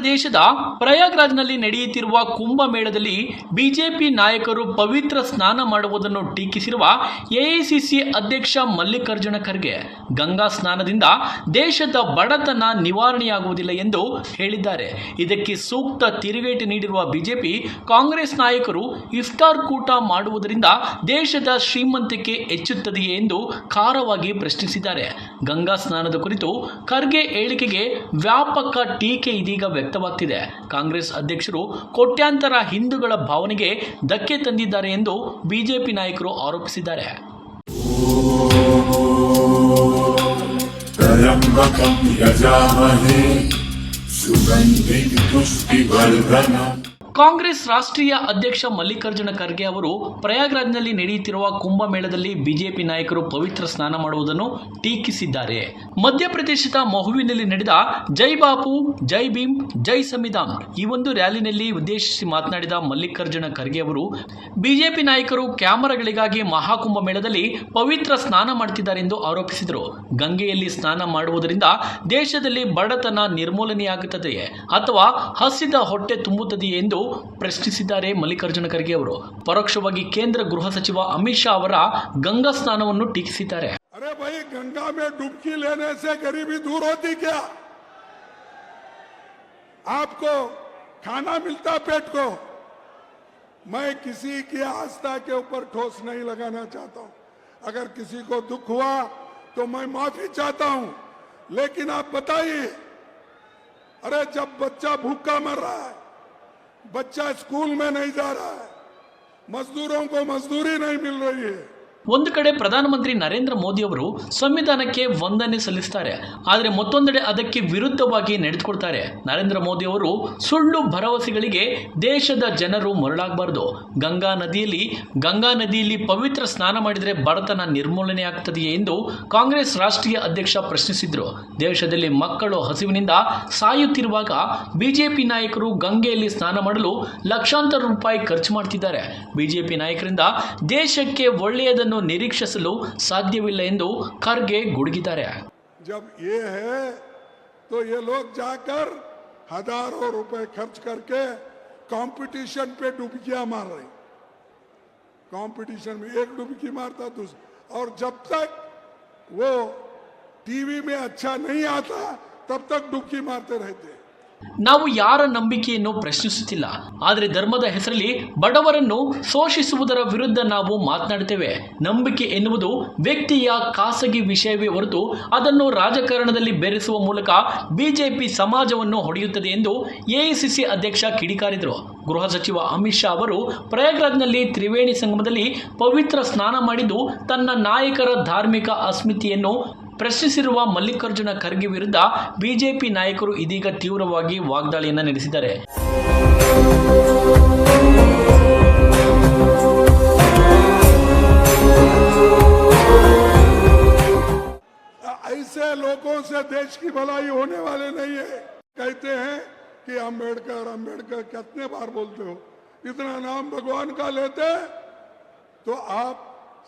ಪ್ರದೇಶದ ಪ್ರಯಾಗ್ರಾಜ್ನಲ್ಲಿ ನಡೆಯುತ್ತಿರುವ ಕುಂಭಮೇಳದಲ್ಲಿ ಬಿಜೆಪಿ ನಾಯಕರು ಪವಿತ್ರ ಸ್ನಾನ ಮಾಡುವುದನ್ನು ಟೀಕಿಸಿರುವ ಎಐಸಿಸಿ ಅಧ್ಯಕ್ಷ ಮಲ್ಲಿಕಾರ್ಜುನ ಖರ್ಗೆ, ಗಂಗಾ ಸ್ನಾನದಿಂದ ದೇಶದ ಬಡತನ ನಿವಾರಣೆಯಾಗುವುದಿಲ್ಲ ಎಂದು ಹೇಳಿದ್ದಾರೆ. ಇದಕ್ಕೆ ಸೂಕ್ತ ತಿರುಗೇಟು ನೀಡಿರುವ ಬಿಜೆಪಿ, ಕಾಂಗ್ರೆಸ್ ನಾಯಕರು ಇಫ್ತಾರ್ ಕೂಟ ಮಾಡುವುದರಿಂದ ದೇಶದ ಶ್ರೀಮಂತಿಕೆ ಹೆಚ್ಚುತ್ತದೆಯೇ ಎಂದು ಖಾರವಾಗಿ ಪ್ರಶ್ನಿಸಿದ್ದಾರೆ. ಗಂಗಾ ಸ್ನಾನದ ಕುರಿತು ಖರ್ಗೆ ಹೇಳಿಕೆಗೆ ವ್ಯಾಪಕ ಟೀಕೆ ಇದೀಗ ವ್ಯಕ್ತವಾಗ್ತಿದೆ. ಕಾಂಗ್ರೆಸ್ ಅಧ್ಯಕ್ಷರು ಕೋಟ್ಯಾಂತರ ಹಿಂದೂಗಳ ಭಾವನೆಗೆ ಧಕ್ಕೆ ತಂದಿದ್ದಾರೆ ಎಂದು ಬಿಜೆಪಿ ನಾಯಕರು ಆರೋಪಿಸಿದ್ದಾರೆ. ಸುಗಂಧಿ ಕಾಂಗ್ರೆಸ್ ರಾಷ್ಟ್ರೀಯ ಅಧ್ಯಕ್ಷ ಮಲ್ಲಿಕಾರ್ಜುನ ಖರ್ಗೆ ಅವರು ಪ್ರಯಾಗ್ರಾಜ್ನಲ್ಲಿ ನಡೆಯುತ್ತಿರುವ ಕುಂಭಮೇಳದಲ್ಲಿ ಬಿಜೆಪಿ ನಾಯಕರು ಪವಿತ್ರ ಸ್ನಾನ ಮಾಡುವುದನ್ನು ಟೀಕಿಸಿದ್ದಾರೆ. ಮಧ್ಯಪ್ರದೇಶದ ಮಹುವಿನಲ್ಲಿ ನಡೆದ ಜೈ ಬಾಪು, ಜೈ ಭೀಮ್, ಜೈ ಸಂವಿಧಾನ್ ಈ ಒಂದು ರ್ಯಾಲಿನಲ್ಲಿ ಉದ್ದೇಶಿಸಿ ಮಾತನಾಡಿದ ಮಲ್ಲಿಕಾರ್ಜುನ ಖರ್ಗೆ ಅವರು, ಬಿಜೆಪಿ ನಾಯಕರು ಕ್ಯಾಮರಾಗಳಿಗಾಗಿ ಮಹಾಕುಂಭಮೇಳದಲ್ಲಿ ಪವಿತ್ರ ಸ್ನಾನ ಮಾಡುತ್ತಿದ್ದಾರೆ ಎಂದು ಆರೋಪಿಸಿದರು. ಗಂಗೆಯಲ್ಲಿ ಸ್ನಾನ ಮಾಡುವುದರಿಂದ ದೇಶದಲ್ಲಿ ಬಡತನ ನಿರ್ಮೂಲನೆಯಾಗುತ್ತದೆಯೇ ಅಥವಾ ಹಸಿದ ಹೊಟ್ಟೆ ತುಂಬುತ್ತದೆಯೇ ಎಂದು ಪ್ರಶ್ನಿಸಿದ್ದಾರೆ ಮಲ್ಲಿಕಾರ್ಜುನ ಖರ್ಗೆ ಅವರು ಪರೋಕ್ಷವಾಗಿ ಕೇಂದ್ರ ಗೃಹ ಸಚಿವ ಅಮಿತ್ ಶಾ ಅವರ ಗಂಗಾ ಸ್ನಾನವನ್ನು ಟೀಕಿಸಿದ್ದಾರೆ अरे भाई गंगा में डुबकी लेने से गरीबी दूर होती क्या आपको खाना मिलता पेट को मैं किसी की आस्था के ऊपर ठोस नहीं लगाना चाहता हूं अगर किसी को दुख हुआ तो मैं माफी चाहता हूं लेकिन आप बताइए अरे जब बच्चा भूखा मर रहा है बच्चा स्कूल में नहीं जा रहा है। मजदूरों को मजदूरी नहीं मिल रही है। ಒಂದು ಕಡೆ ಪ್ರಧಾನಮಂತ್ರಿ ನರೇಂದ್ರ ಮೋದಿ ಅವರು ಸಂವಿಧಾನಕ್ಕೆ ವಂದನೆ ಸಲ್ಲಿಸ್ತಾರೆ, ಆದರೆ ಮತ್ತೊಂದೆಡೆ ಅದಕ್ಕೆ ವಿರುದ್ಧವಾಗಿ ನಡೆದುಕೊಳ್ತಾರೆ. ನರೇಂದ್ರ ಮೋದಿ ಅವರು ಸುಳ್ಳು ಭರವಸೆಗಳಿಗೆ ದೇಶದ ಜನರು ಮರಳಾಗಬಾರ್ದು. ಗಂಗಾ ನದಿಯಲ್ಲಿ ಗಂಗಾ ನದಿಯಲ್ಲಿ ಪವಿತ್ರ ಸ್ನಾನ ಮಾಡಿದರೆ ಬಡತನ ನಿರ್ಮೂಲನೆ ಆಗ್ತದೆಯೇ ಎಂದು ಕಾಂಗ್ರೆಸ್ ರಾಷ್ಟ್ರೀಯ ಅಧ್ಯಕ್ಷ ಪ್ರಶ್ನಿಸಿದ್ರು. ದೇಶದಲ್ಲಿ ಮಕ್ಕಳು ಹಸಿವಿನಿಂದ ಸಾಯುತ್ತಿರುವಾಗ ಬಿಜೆಪಿ ನಾಯಕರು ಗಂಗೆಯಲ್ಲಿ ಸ್ನಾನ ಮಾಡಲು ಲಕ್ಷಾಂತರ ರೂಪಾಯಿ ಖರ್ಚು ಮಾಡ್ತಿದ್ದಾರೆ. ಬಿಜೆಪಿ ನಾಯಕರಿಂದ ದೇಶಕ್ಕೆ ಒಳ್ಳೆಯದನ್ನು ನಿರೀಕ್ಷಿಸಲು ಸಾಧ್ಯವಿಲ್ಲ ಎಂದು ಖರ್ಗೆ ಗುಡುಗಿದ್ದಾರೆ जब ये है तो ये लोग जाकर हजारों रुपए खर्च करके कंपटीशन पे डुबकियां मार रहे कंपटीशन में एक डुबकी मारता दूसरा और जब तक वो टीवी में अच्छा नहीं आता तब तक डुबकी मारते रहते ನಾವು ಯಾರ ನಂಬಿಕೆಯನ್ನು ಪ್ರಶ್ನಿಸುತ್ತಿಲ್ಲ, ಆದರೆ ಧರ್ಮದ ಹೆಸರಲ್ಲಿ ಬಡವರನ್ನು ಶೋಷಿಸುವುದರ ವಿರುದ್ಧ ನಾವು ಮಾತನಾಡುತ್ತೇವೆ. ನಂಬಿಕೆ ಎನ್ನುವುದು ವ್ಯಕ್ತಿಯ ಖಾಸಗಿ ವಿಷಯವೇ ಹೊರತು ಅದನ್ನು ರಾಜಕಾರಣದಲ್ಲಿ ಬೆರೆಸುವ ಮೂಲಕ ಬಿಜೆಪಿ ಸಮಾಜವನ್ನು ಹೊಡೆಯುತ್ತದೆ ಎಂದು ಎಐಸಿಸಿ ಅಧ್ಯಕ್ಷ ಕಿಡಿಕಾರಿದರು. ಗೃಹ ಸಚಿವ ಅಮಿತ್ ಶಾ ಅವರು ಪ್ರಯಾಗ್ರಾಜ್ನಲ್ಲಿ ತ್ರಿವೇಣಿ ಸಂಗಮದಲ್ಲಿ ಪವಿತ್ರ ಸ್ನಾನ ಮಾಡಿದ್ದು ತನ್ನ ನಾಯಕರ ಧಾರ್ಮಿಕ ಅಸ್ಮಿತೆಯನ್ನು ಪ್ರಶ್ನಿಸಿರುವ ಮಲ್ಲಿಕಾರ್ಜುನ ಖರ್ಗೆ ವಿರುದ್ಧ ಬಿಜೆಪಿ ನಾಯಕರು ಇದೀಗ ತೀವ್ರವಾಗಿ ವಾಗ್ದಾಳಿಯನ್ನ ನಡೆಸಿದ್ದಾರೆ ऐसे लोगों से देश की भलाई होने वाले नहीं है कहते हैं कि अंबेडकर अंबेडकर कितने बार बोलते हो इतना नाम भगवान का लेते तो आप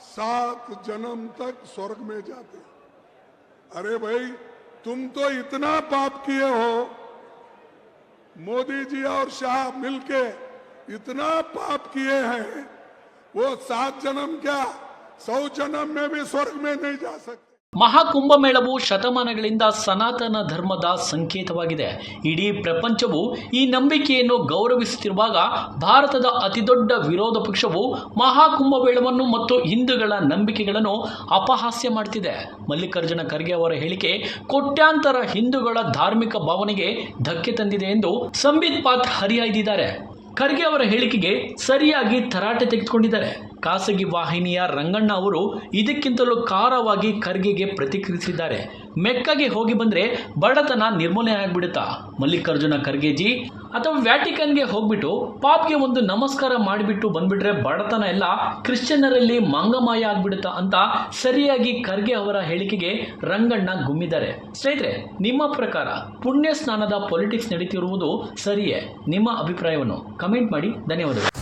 सात जन्म तक स्वर्ग में जाते अरे भाई, तुम तो इतना पाप किए हो। मोदी जी और शाह मिलके इतना पाप किए हैं। वो सात जन्म क्या, सौ जन्म में भी स्वर्ग में नहीं जा सकते। ಮಹಾಕುಂಭಮೇಳವು ಶತಮಾನಗಳಿಂದ ಸನಾತನ ಧರ್ಮದ ಸಂಕೇತವಾಗಿದೆ. ಇಡೀ ಪ್ರಪಂಚವು ಈ ನಂಬಿಕೆಯನ್ನು ಗೌರವಿಸುತ್ತಿರುವಾಗ ಭಾರತದ ಅತಿದೊಡ್ಡ ವಿರೋಧ ಪಕ್ಷವು ಮಹಾಕುಂಭಮೇಳವನ್ನು ಮತ್ತು ಹಿಂದೂಗಳ ನಂಬಿಕೆಗಳನ್ನು ಅಪಹಾಸ್ಯ ಮಾಡ್ತಿದೆ. ಮಲ್ಲಿಕಾರ್ಜುನ ಖರ್ಗೆ ಅವರ ಹೇಳಿಕೆ ಕೋಟ್ಯಾಂತರ ಹಿಂದೂಗಳ ಧಾರ್ಮಿಕ ಭಾವನೆಗೆ ಧಕ್ಕೆ ತಂದಿದೆ ಎಂದು ಸಂಬಿತ್ ಪಾತ್ ಹರಿಹಾಯ್ದಿದ್ದಾರೆ ಖರ್ಗೆ ಅವರ ಹೇಳಿಕೆಗೆ ಸರಿಯಾಗಿ ತರಾಟೆ ತೆಗೆದುಕೊಂಡಿದ್ದಾರೆ. ಖಾಸಗಿ ವಾಹಿನಿಯ ರಂಗಣ್ಣ ಅವರು ಇದಕ್ಕಿಂತಲೂ ಖಾರವಾಗಿ ಖರ್ಗೆಗೆ ಪ್ರತಿಕ್ರಿಯಿಸಿದ್ದಾರೆ. ಮೆಕ್ಕಗೆ ಹೋಗಿ ಬಂದರೆ ಬಡತನ ನಿರ್ಮೂಲನೆ ಆಗ್ಬಿಡುತ್ತಾ? ಮಲ್ಲಿಕಾರ್ಜುನ ಖರ್ಗೆಜಿ, ಅಥವಾ ವ್ಯಾಟಿಕನ್ಗೆ ಹೋಗ್ಬಿಟ್ಟು ಪಾಪ್ಗೆ ಒಂದು ನಮಸ್ಕಾರ ಮಾಡಿಬಿಟ್ಟು ಬಂದ್ಬಿಟ್ರೆ ಬಡತನ ಎಲ್ಲ ಕ್ರಿಶ್ಚಿಯನ್ನರಲ್ಲಿ ಮಂಗಮಾಯ ಆಗ್ಬಿಡುತ್ತಾ ಅಂತ ಸರಿಯಾಗಿ ಖರ್ಗೆ ಅವರ ಹೇಳಿಕೆಗೆ ರಂಗಣ್ಣ ಗುಮ್ಮಿದ್ದಾರೆ. ಸ್ನೇಹಿತರೆ, ನಿಮ್ಮ ಪ್ರಕಾರ ಪುಣ್ಯ ಸ್ನಾನದ ಪೊಲಿಟಿಕ್ಸ್ ನಡೀತಿರುವುದು ಸರಿಯೇ? ನಿಮ್ಮ ಅಭಿಪ್ರಾಯವನ್ನು ಕಮೆಂಟ್ ಮಾಡಿ. ಧನ್ಯವಾದಗಳು.